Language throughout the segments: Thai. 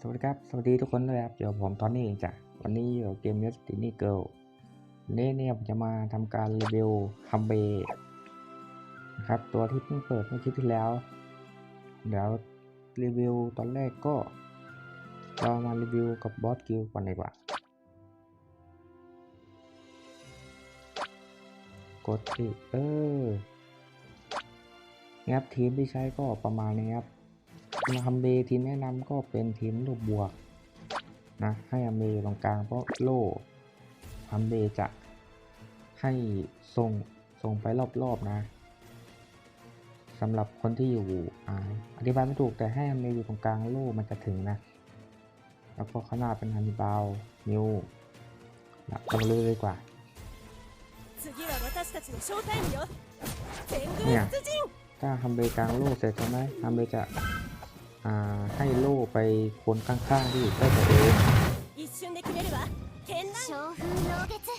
สวัสดีครับ สวัสดีทุกคนเลยครับ เดี๋ยวผมตอนนี้เองจ้ะ วันนี้อยู่เกม Destiny Girl วันนี้เนี่ยผมจะมาทำการรีวิวฮัมเบนะครับ ตัวที่เพิ่งเปิดเมื่อคลิปที่แล้ว เดี๋ยวรีวิวตอนแรกก็เรามารีวิวกับบอสกิลก่อนดีกว่า กดที่เอองับทีมที่ใช้ก็ประมาณนี้ครับ มาทำเบทีมแนะนำก็เป็นทีมลูกบวกนะให้อเมตรงกลางเพราะโล่ทำเบจะให้ส่งส่งไปรอบๆนะสำหรับคนที่อยู่ออธิบายไม่ถูกแต่ให้อเมอยู่ตรงกลางโล่มันจะถึงนะ แล้วก็ขนาดเป็นฮันนิบาลนิวนะลงเลยดีกว่าเนี่ยถ้าทำเบกลางโล่เสร็จใช่ไหมทำเบจะ ให้โล่ไปคนข้างๆที่อยู่ใกล้ตัวเอง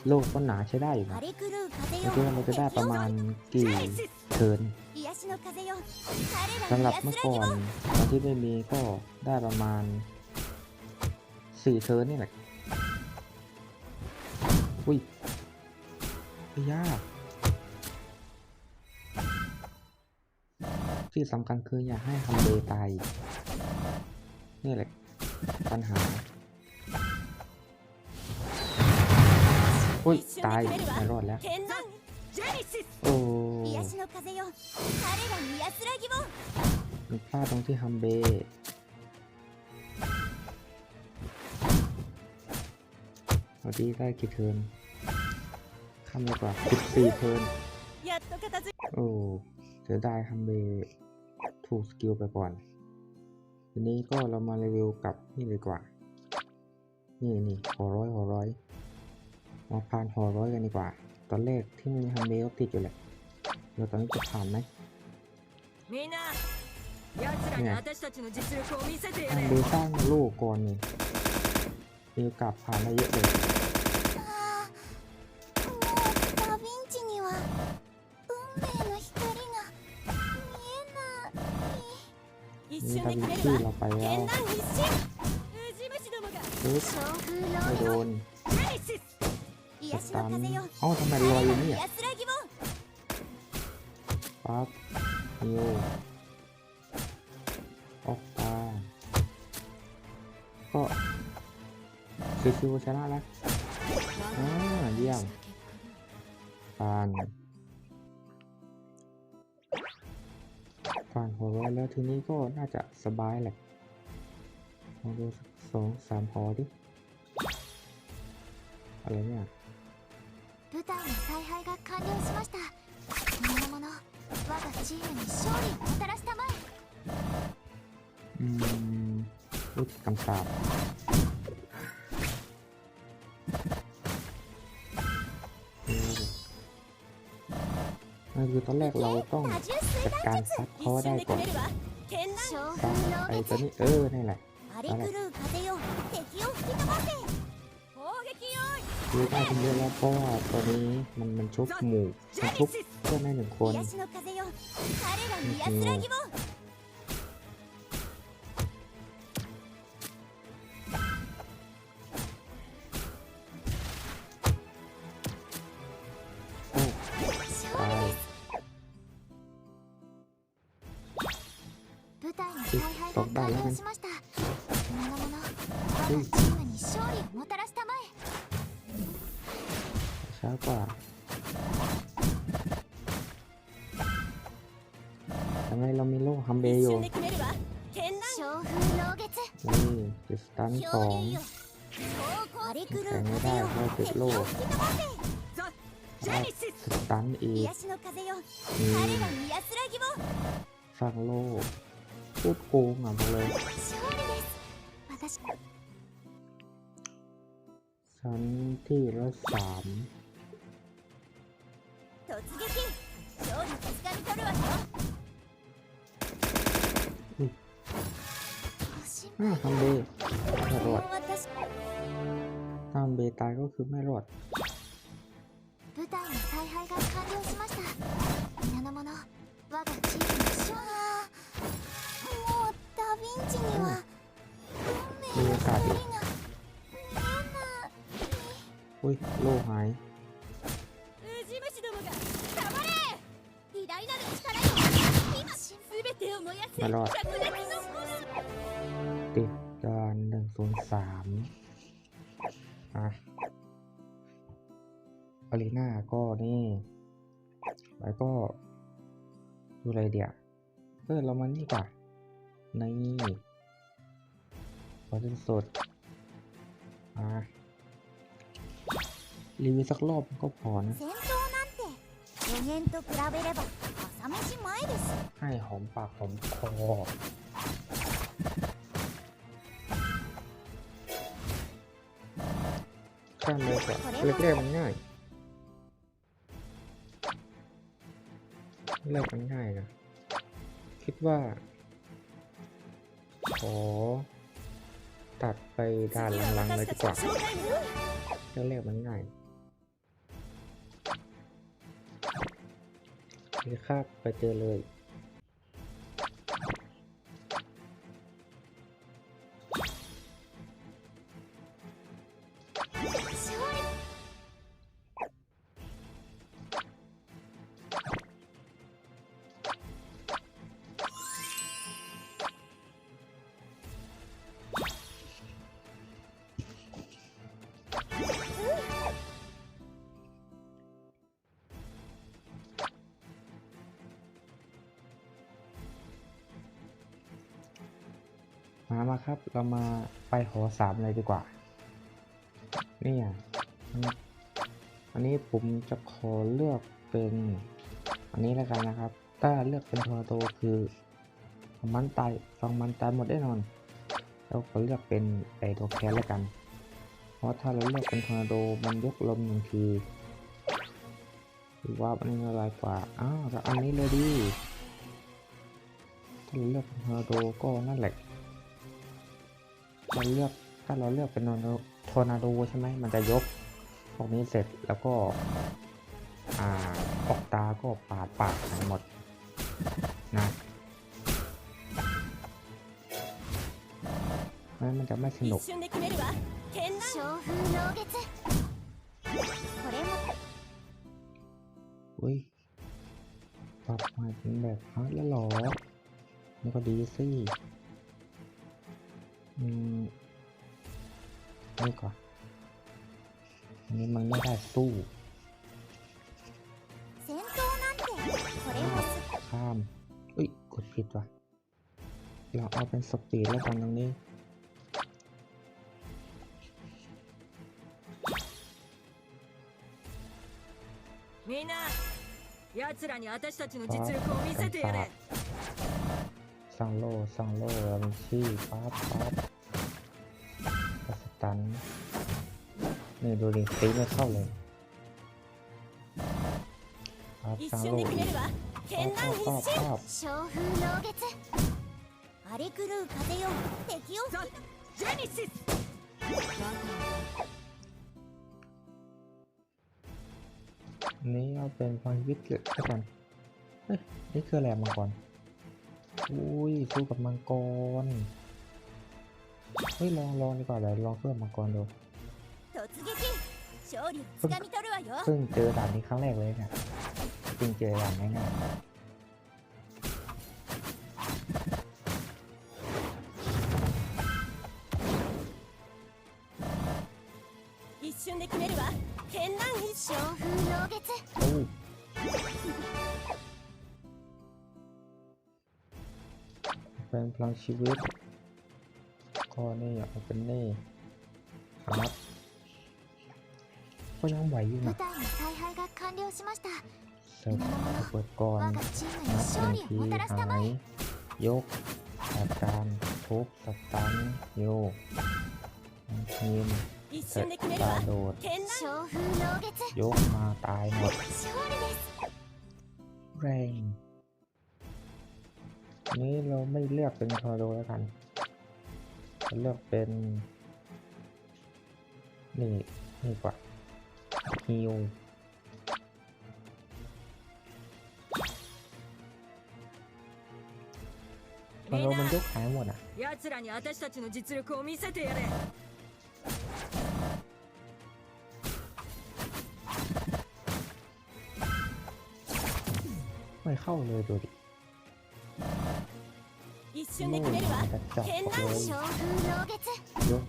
โล่ต้นหนาใช้ได้อยู่นะเพื่อมันจะได้ประมาณกี่เทินสำหรับเมื่อก่อนตอนที่ไม่มีก็ได้ประมาณสี่เทินนี่แหละอุ้ยยากที่สำคัญคืออย่าให้ทำเดตาย นี่แหละปัญหาอุ้ย ตายไม่รอดแล้ว โอ้มันพลาดตรงที่ฮัมเบสเอาดีได้กี่เทินข้ามดีกว่าสิบสี่เทินโอ้เสียดายฮัมเบถูกสกิลไปก่อน ทีนี้ก็เรามารีวิวกับนี่เลยกว่า นี่นี่หอร้อยหอร้อยมาผ่านหอร้อยกันดีกว่า ตอนแรกที่มันทำเบลติดอยู่แหละเราตอนนี้จะผ่านไหมเนี่ยทำเบลสร้างลูกก่อนนี่เบลกลับผ่านได้เยอะเลยาบิที่เราไปแล้วปึ๊บไม่โดนตามเอ้าทำไมลอยอยู่นี่อะปั๊บโยออกตาก็คือคือชนะแล้วอ่าเยี่ยมตาน ผ่านหัวร้อยแล้วทีนี้ก็น่าจะสบายแหละลองดูสักสองสามหอดิ อะไรเนี่ย 舞台の采配が完了しました皆の者我がチームに勝利をもたらしたまえ อืมรู้จักค คือตอนแรกเราต้องจัดการซัดเขาได้ก่อนไอ้ตัวนี้เออนี่แหละน่นแหละคือได้คนเยอะแล้วเพราะว่าตอนนี้มันมันชุบหมู่ชุบเพื่อนหนึ่งคน が完了しました皆の者我がチームに勝利をもたらしたまえ ช้ากว่าทำไมเรามีโล่ฮัมเบ 一 อยู่ 瞬で決めるわ剣南強風老月 นี่จุดสตันสอง 漂流よ荒れ狂う แต่ไม่ได้ 風よ เพราะติด 敵 โล่ を吹き飛ばせザ・ジェネシス สตันอีก 癒しの風よ อื 彼 ม らに安らぎを สร้างโล่ พูดโกงอ่ะบอกเลย 勝利です私 ชั้นที่ละสาม 突撃勝利つかみ取るわよおし อ้าวฮัมเบไม่รอด まい私 ถ้าฮัมเบตายก็คือไม่รอด 舞台の采配が完了しました皆の者我がチームの勝利 มีโอกาสหรออุ้ยโลหายมารอดติดการหนึ่งศูนย์สามอะอารีนาก็นี่ แล้วก็ดูอะไรเดียวเออเรามานี่ก่อน นี่ขอจนสดมารีวิวสักรอบก็พอนะให้หอมปากหอมคอข้ามเลยค่ะเล็กๆมันง่ายเริ่มันง่ายนะ คิดว่า ขอตัดไปด้านหลังๆเลยดีกว่าเร็วๆมันง่ายนี่ครับไปเจอเลย ครับ เรามาไปหอสามเลยดีกว่าเนี่ยอันอันนี้ผมจะขอเลือกเป็น อันนี้แล้วกันนะครับ ถ้าเลือกเป็นทอร์โดคือมันตายสองมันตายหมดแน่นอนแล้วก็เลือกเป็นไอตัวแคสแล้วกัน เพราะถ้าเราเลือกเป็นทอร์นาโดมันยกลมหนึ่งทีหรือว่ามันอะไรกว่า อ้าวแล้วอันนี้เลยดิถ้าเราเลือกเป็นทอร์นาโดก็นั่นแหละ เราเลือกถ้าเราเลือกเป็นโทอร์นาโดใช่ไหมมันจะยกพวกนี้เสร็จแล้วก็อ่าออกตาก็ปาดปาดทั้งหมดนะไม่มันจะไม่สนุกอุ้ยปรับมาเป็นแบบฮาร์ดแล้วหรอนี่ก็ดีสิ นี่ก่อนอันนี้มันไม่ได้สู้ 戦闘なんてこれもす ข้ามอุ้ย กดผิดว่ะ เราเอาเป็นสปีดแล้วกันตรงนี้ みんな奴らに私たちの実力を見せてやれ สั่งโลสั่งโลแล้วมันชี้ปั๊บปั๊บกระสตัน นี่ดูดิตีไม่เข้าเลยปั๊บ 一 สั่ง 瞬 โล で決 อี め ก るわ ปั๊บ 剣 ปั๊บ 南 ปั๊บ 一瞬 ปั๊บ 強風老月荒れ狂う風よ敵をザ・ジェニシス อันนี้เอาเป็นพลังวิทย์เลยแล้วกันเฮ้ย นี่คืออะไรมังกร อุ้ยสู้กับมังกร เฮ้ยลองลองดีกว่าเดี๋ยวลองเพื่อมังกรดูเพิ่งเจอด่านนี้ครั้งแรกเลยเนี่ยจริงเจอด่านง่ายๆโอ้ นพลังชีวิตก็นี่อยากเป็นนี่ครับก็ยังไหวอยู่นะเปิดก่อนนาทีหายยกจัดการทุบตัตันโยกทีมเสร็จตาโดดยกมาตายหมดแรง นี้เราไม่เลือกเป็นทอร์โดแล้วกันเลือกเป็นนี่นี่กว่าฮิวทอร์โดมันยกขายหมดอะไม่เข้าเลยดูดิ 一瞬で決めるわ จะจับ 剣 เล 断 ย 強風老月 ยก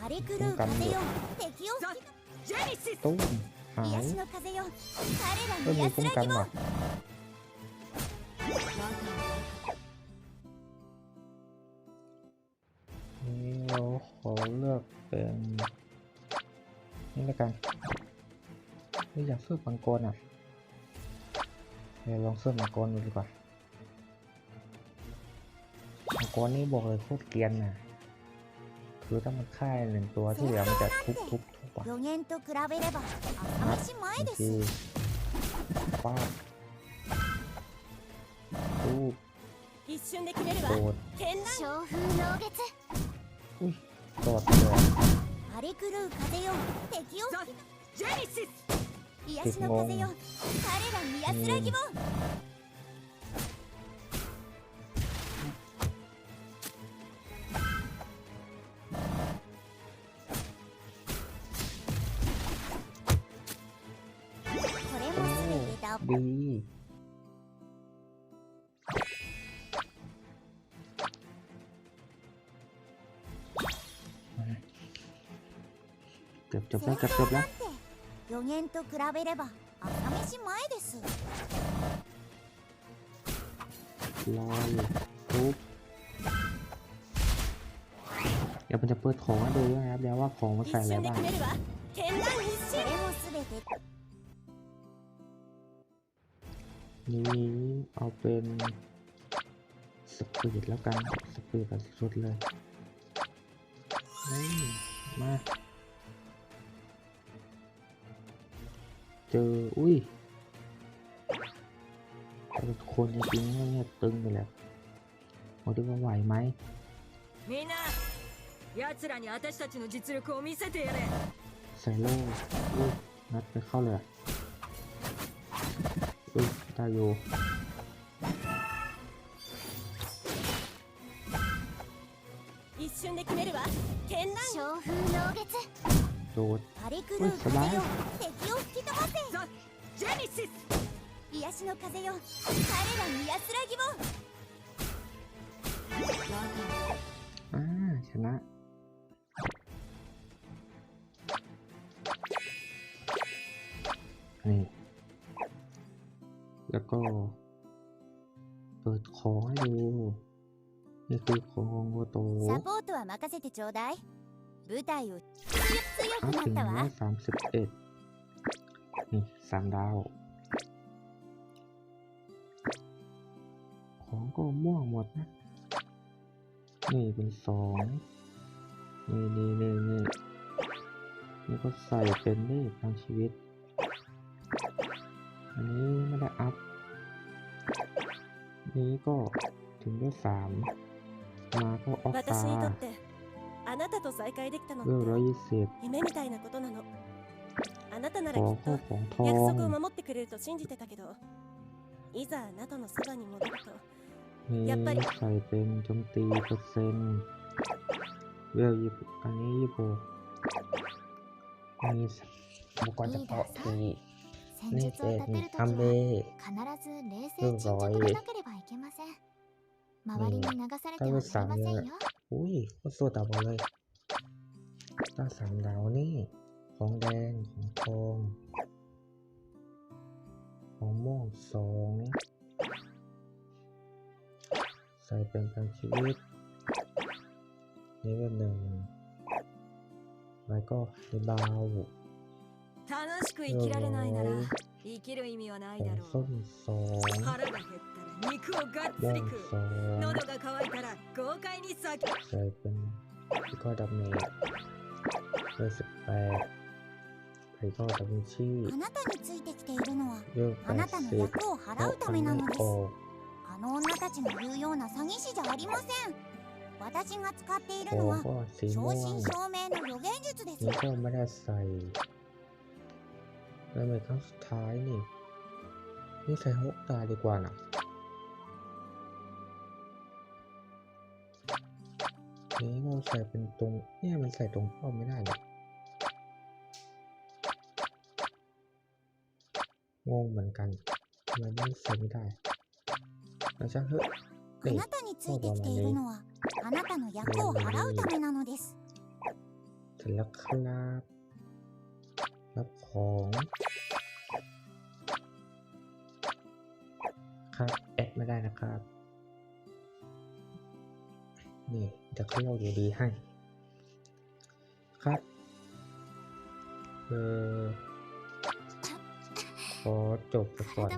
荒れ狂う風よ敵を吹ジェニシス ตุ้มหา き癒ยしの風よ彼ら เออ に มี 安 คุ้ม ら กัน ぎを ว่ะนี่เราขอเลือกเป็น นี่แล้วกันไม่อยากซื้อมังกรอ่ะเดี๋ยวลองซื้อมังกรดูดีกว่ามัง กรนี้บอกเลยโคตรเกียนนะคือถ้ามันฆ่าหนึ่งตัวที่เหลือมันจะทุบทุบทุบปะคือป้าทุบโดดอุ้ยโดเลยติดงง บจบแล้วเกือบจบแล้ว 予言と比べれば朝飯前です รออยู่ปุ๊บเดี๋ยวมันจะเปิดของให้ดูด้วยนะครับเดี๋ยวว่าของมัน 一 ใส่อะไร 瞬で 네, บ้าง 決めるわ剣断一こ瞬れもすべて นี้เอาเป็นสปีดแล้วกันสปีดแบบสุดเลยนี่มา จอ อุ้ยเป็นคนจริงๆเนี่ยตึงไปแล้วโอ้ดูว่าไหวไหม みんな奴らに私たちの実力を見せてやれ ใส่โล่อุ้ยนัดไปเข้าเลยอะอุ้ยได้อยู่ 一瞬で決めるわ剣断強風老月 โดด 荒れ狂う風よ敵を吹き飛ばせザ・ ジェニシス癒しの風よ彼らに安らぎを อ่าชนะ นี่ แล้วก็ เปิดของให้ดู นี่คือของโงโต サポートは任せてちょうだい舞台を強 อัพ く ถึง なった ร้อ わ ยสามสิบเอ็ด ี่สามดาว ของก็ม่วงหมดนะ นี่เป็นสองนี่นี่นี่นี่นี่ก็ใส่เป็นเลขทางชีวิต อันนี้ไม่ได้อัพ นี้ก็ถึงได้สามมาก็ออกตาเรื่องร้อยยี่สิบ あなたな ข ら อ きっ ข้อ と ของทอ 約 ง 束を守ってくれると信じてたけどいざあなたのそばに戻ると นี่ やっぱり ใส่เป็นโจมตีเปอร์เซ็นต์เวลยี่สิบอันนี้ยี่สิบหกมีอุปกรณ์เฉพาะที่ 戦 นี่ 術 เป็ を น 立てるとき อัมเบ は必ず冷静沈着でなければいけません周りに流されてはなりませんよ อุ้ยโคตรสวยตาบอลเลยตาสามดาวนี่ ของแดง ของทอง ของม่วงสอง ใส่เป็นพลังชีวิต นี่เป็นหนึ่ง แล้วก็ในบาว 楽しく生きられないなら生きる意味はな ข い อง だろ ส้ う มสอง 腹が減ったら肉をがっつ ม่ว り ง 食 ส う อง 喉が渇いたら豪快に酒 ใส่เป็นพิกอดัมเมจเบอร์สิบแปด ไพโกดัมชี あなたについてきているのは เรื่องแป あな ด たの สิบ 役を払うためなのです ออก あの女たちの言うような詐欺師じゃありません私が使っている โอ้ のは ก็สี 正 ม่วง 真正銘の予言術です นี่ก็ไม่ได้ใส่แล้วเป็นครั้งสุดท้ายนี่ นี่ใส่หกตาดีกว่านะนี่ก็ใส่เป็นตรง เนี่ยมันใส่ตรงเป้าไม่ได้เลย งงเหมือนกัน ทำไมไม่ใส่ไม่ได้แล้วช่างเถอะ あなたについてきているのはあなたの役を払うためなのです เสร็จแล้วครับ รับของครับ แอดไม่ได้นะครับ นี่จะเข้าอยู่ดีให้ ครับ เออข ขอจบไปก่อน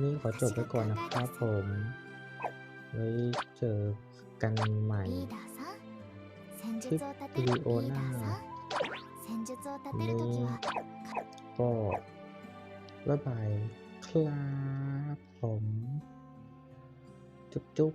นี่ขอจบไปก่อนนะครับผมไว้เจอกันใหม่คลิปวิดีโอหน้านี้ก็บ๊ายบายครับผม จุ๊บ